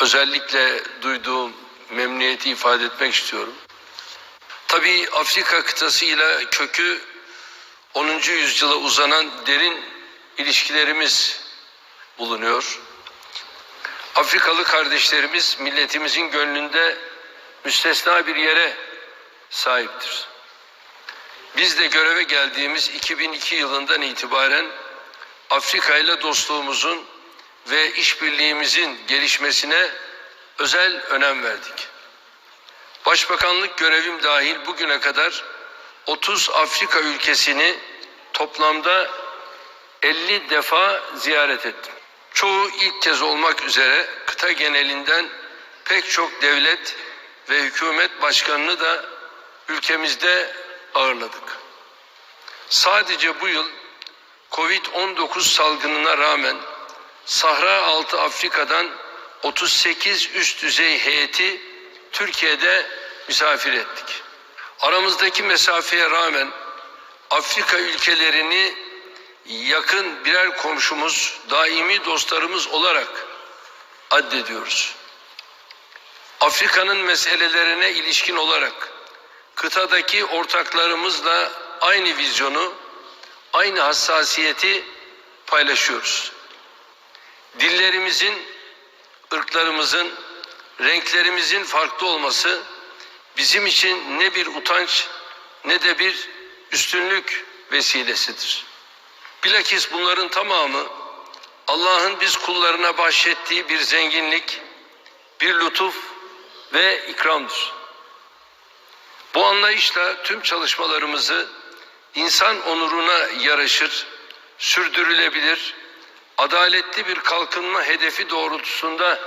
özellikle duyduğum memnuniyeti ifade etmek istiyorum. Tabii Afrika kıtasıyla kökü 10. yüzyıla uzanan derin ilişkilerimiz bulunuyor. Afrikalı kardeşlerimiz milletimizin gönlünde müstesna bir yere sahiptir. Biz de göreve geldiğimiz 2002 yılından itibaren Afrika ile dostluğumuzun ve işbirliğimizin gelişmesine özel önem verdik. Başbakanlık görevim dahil bugüne kadar 30 Afrika ülkesini toplamda 50 defa ziyaret ettim. Çoğu ilk kez olmak üzere kıta genelinden pek çok devlet ve hükümet başkanını da ülkemizde ağırladık. Sadece bu yıl Covid-19 salgınına rağmen Sahra altı Afrika'dan 38 üst düzey heyeti Türkiye'de misafir ettik. Aramızdaki mesafeye rağmen Afrika ülkelerini yakın birer komşumuz, daimi dostlarımız olarak addediyoruz. Afrika'nın meselelerine ilişkin olarak kıtadaki ortaklarımızla aynı vizyonu, aynı hassasiyeti paylaşıyoruz. Dillerimizin, ırklarımızın, renklerimizin farklı olması bizim için ne bir utanç ne de bir üstünlük vesilesidir. Bilakis bunların tamamı Allah'ın biz kullarına bahşettiği bir zenginlik, bir lütuf ve ikramdır. Bu anlayışla tüm çalışmalarımızı insan onuruna yaraşır, sürdürülebilir, adaletli bir kalkınma hedefi doğrultusunda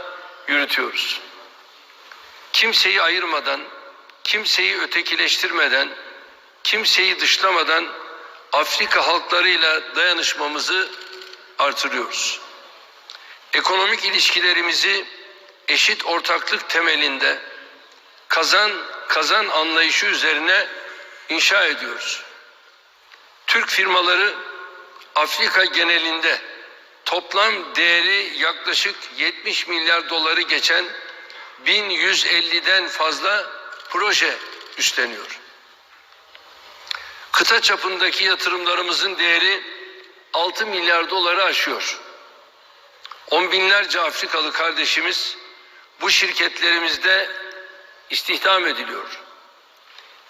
yürütüyoruz. Kimseyi ayırmadan, kimseyi ötekileştirmeden, kimseyi dışlamadan Afrika halklarıyla dayanışmamızı artırıyoruz. Ekonomik ilişkilerimizi eşit ortaklık temelinde kazan kazan anlayışı üzerine inşa ediyoruz. Türk firmaları Afrika genelinde toplam değeri yaklaşık 70 milyar doları geçen 1150'den fazla proje üstleniyor. Kıta çapındaki yatırımlarımızın değeri 6 milyar doları aşıyor. On binlerce Afrikalı kardeşimiz bu şirketlerimizde istihdam ediliyor.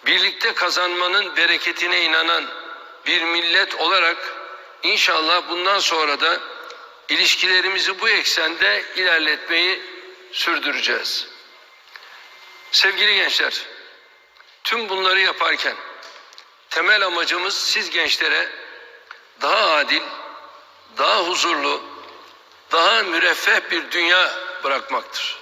Birlikte kazanmanın bereketine inanan bir millet olarak inşallah bundan sonra da ilişkilerimizi bu eksende ilerletmeyi sürdüreceğiz. Sevgili gençler, tüm bunları yaparken temel amacımız siz gençlere daha adil, daha huzurlu, daha müreffeh bir dünya bırakmaktır.